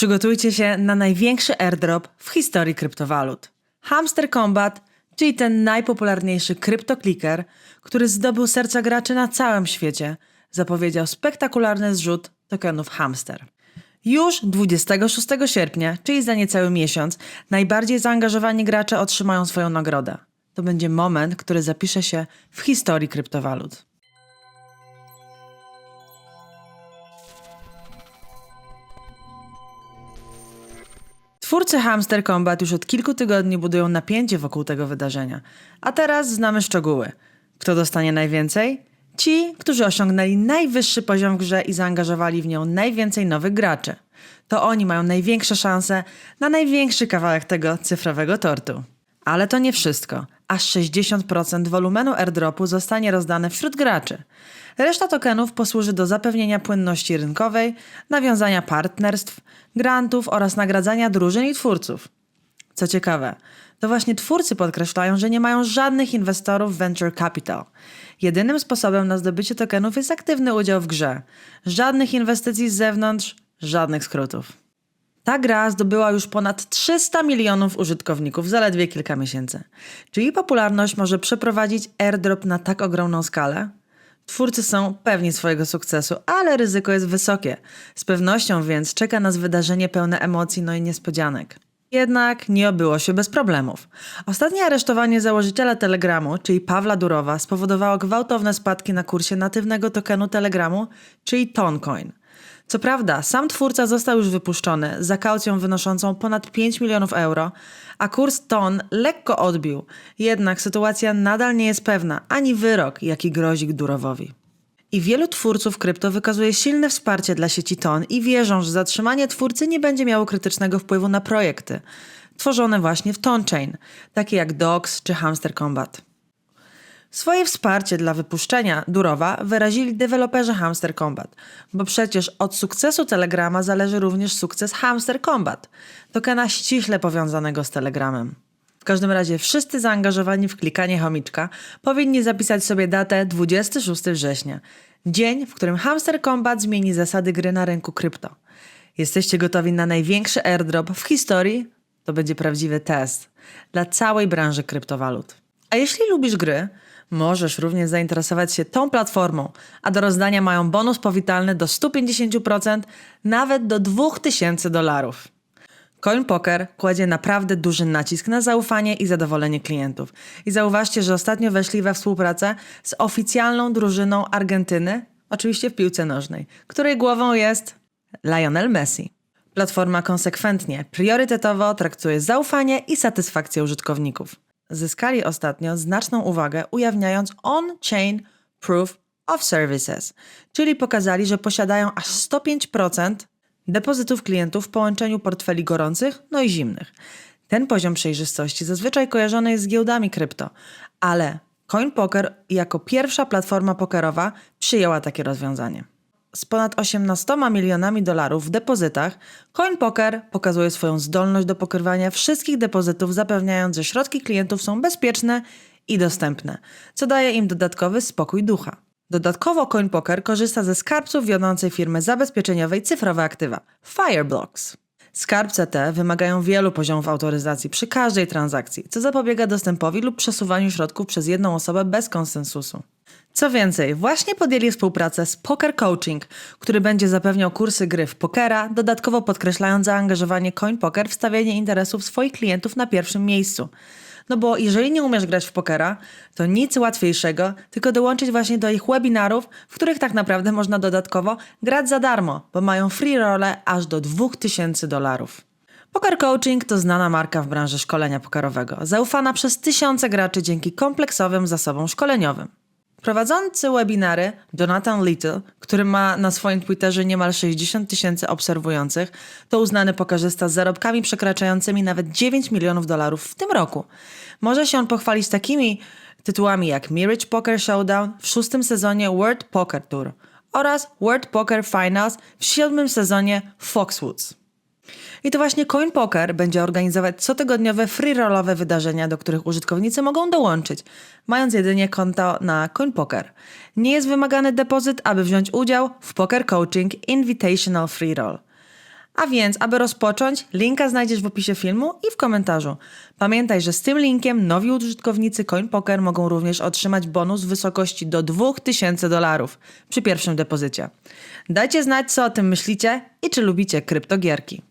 Przygotujcie się na największy airdrop w historii kryptowalut. Hamster Combat, czyli ten najpopularniejszy kryptokliker, który zdobył serca graczy na całym świecie, zapowiedział spektakularny zrzut tokenów Hamster. Już 26 sierpnia, czyli za niecały miesiąc, najbardziej zaangażowani gracze otrzymają swoją nagrodę. To będzie moment, który zapisze się w historii kryptowalut. Twórcy Hamster Combat już od kilku tygodni budują napięcie wokół tego wydarzenia. A teraz znamy szczegóły. Kto dostanie najwięcej? Ci, którzy osiągnęli najwyższy poziom w grze i zaangażowali w nią najwięcej nowych graczy. To oni mają największe szanse na największy kawałek tego cyfrowego tortu. Ale to nie wszystko. Aż 60% wolumenu airdropu zostanie rozdane wśród graczy. Reszta tokenów posłuży do zapewnienia płynności rynkowej, nawiązania partnerstw, grantów oraz nagradzania drużyn i twórców. Co ciekawe, to właśnie twórcy podkreślają, że nie mają żadnych inwestorów venture capital. Jedynym sposobem na zdobycie tokenów jest aktywny udział w grze. Żadnych inwestycji z zewnątrz, żadnych skrótów. Ta gra zdobyła już ponad 300 milionów użytkowników w zaledwie kilka miesięcy. Czy jej popularność może przeprowadzić airdrop na tak ogromną skalę? Twórcy są pewni swojego sukcesu, ale ryzyko jest wysokie. Z pewnością więc czeka nas wydarzenie pełne emocji, no i niespodzianek. Jednak nie obyło się bez problemów. Ostatnie aresztowanie założyciela Telegramu, czyli Pawła Durowa, spowodowało gwałtowne spadki na kursie natywnego tokenu Telegramu, czyli Toncoin. Co prawda, sam twórca został już wypuszczony za kaucją wynoszącą ponad 5 milionów euro, a kurs ton lekko odbił. Jednak sytuacja nadal nie jest pewna, ani wyrok, jaki grozi Durowowi. I wielu twórców krypto wykazuje silne wsparcie dla sieci Ton i wierzą, że zatrzymanie twórcy nie będzie miało krytycznego wpływu na projekty tworzone właśnie w Tonchain, takie jak Docs czy Hamster Combat. Swoje wsparcie dla wypuszczenia Durowa wyrazili deweloperzy Hamster Combat, bo przecież od sukcesu Telegrama zależy również sukces Hamster Combat, tokena ściśle powiązanego z Telegramem. W każdym razie wszyscy zaangażowani w klikanie chomiczka powinni zapisać sobie datę 26 września, dzień, w którym Hamster Combat zmieni zasady gry na rynku krypto. Jesteście gotowi na największy airdrop w historii? To będzie prawdziwy test dla całej branży kryptowalut. A jeśli lubisz gry, możesz również zainteresować się tą platformą, a do rozdania mają bonus powitalny do 150%, nawet do 2000 dolarów. CoinPoker kładzie naprawdę duży nacisk na zaufanie i zadowolenie klientów. I zauważcie, że ostatnio weszli we współpracę z oficjalną drużyną Argentyny, oczywiście w piłce nożnej, której głową jest Lionel Messi. Platforma konsekwentnie, priorytetowo traktuje zaufanie i satysfakcję użytkowników. Zyskali ostatnio znaczną uwagę, ujawniając on-chain proof of services, czyli pokazali, że posiadają aż 105% depozytów klientów w połączeniu portfeli gorących, no i zimnych. Ten poziom przejrzystości zazwyczaj kojarzony jest z giełdami krypto, ale CoinPoker jako pierwsza platforma pokerowa przyjęła takie rozwiązanie. Z ponad 18 milionami dolarów w depozytach, CoinPoker pokazuje swoją zdolność do pokrywania wszystkich depozytów, zapewniając, że środki klientów są bezpieczne i dostępne, co daje im dodatkowy spokój ducha. Dodatkowo CoinPoker korzysta ze skarbców wiodącej firmy zabezpieczeniowej cyfrowe aktywa Fireblocks. Skarbce te wymagają wielu poziomów autoryzacji przy każdej transakcji, co zapobiega dostępowi lub przesuwaniu środków przez jedną osobę bez konsensusu. Co więcej, właśnie podjęli współpracę z Poker Coaching, który będzie zapewniał kursy gry w pokera, dodatkowo podkreślając zaangażowanie CoinPoker w stawianie interesów swoich klientów na pierwszym miejscu. No bo jeżeli nie umiesz grać w pokera, to nic łatwiejszego, tylko dołączyć właśnie do ich webinarów, w których tak naprawdę można dodatkowo grać za darmo, bo mają free role aż do 2000 dolarów. Poker Coaching to znana marka w branży szkolenia pokerowego, zaufana przez tysiące graczy dzięki kompleksowym zasobom szkoleniowym. Prowadzący webinary Jonathan Little, który ma na swoim Twitterze niemal 60 tysięcy obserwujących, to uznany pokarzysta z zarobkami przekraczającymi nawet 9 milionów dolarów w tym roku. Może się on pochwalić takimi tytułami jak Mirage Poker Showdown w szóstym sezonie World Poker Tour oraz World Poker Finals w siódmym sezonie Foxwoods. I to właśnie CoinPoker będzie organizować cotygodniowe free-rollowe wydarzenia, do których użytkownicy mogą dołączyć, mając jedynie konto na CoinPoker. Nie jest wymagany depozyt, aby wziąć udział w Poker Coaching Invitational Free Roll. A więc, aby rozpocząć, linka znajdziesz w opisie filmu i w komentarzu. Pamiętaj, że z tym linkiem nowi użytkownicy CoinPoker mogą również otrzymać bonus w wysokości do 2000 dolarów przy pierwszym depozycie. Dajcie znać, co o tym myślicie i czy lubicie kryptogierki.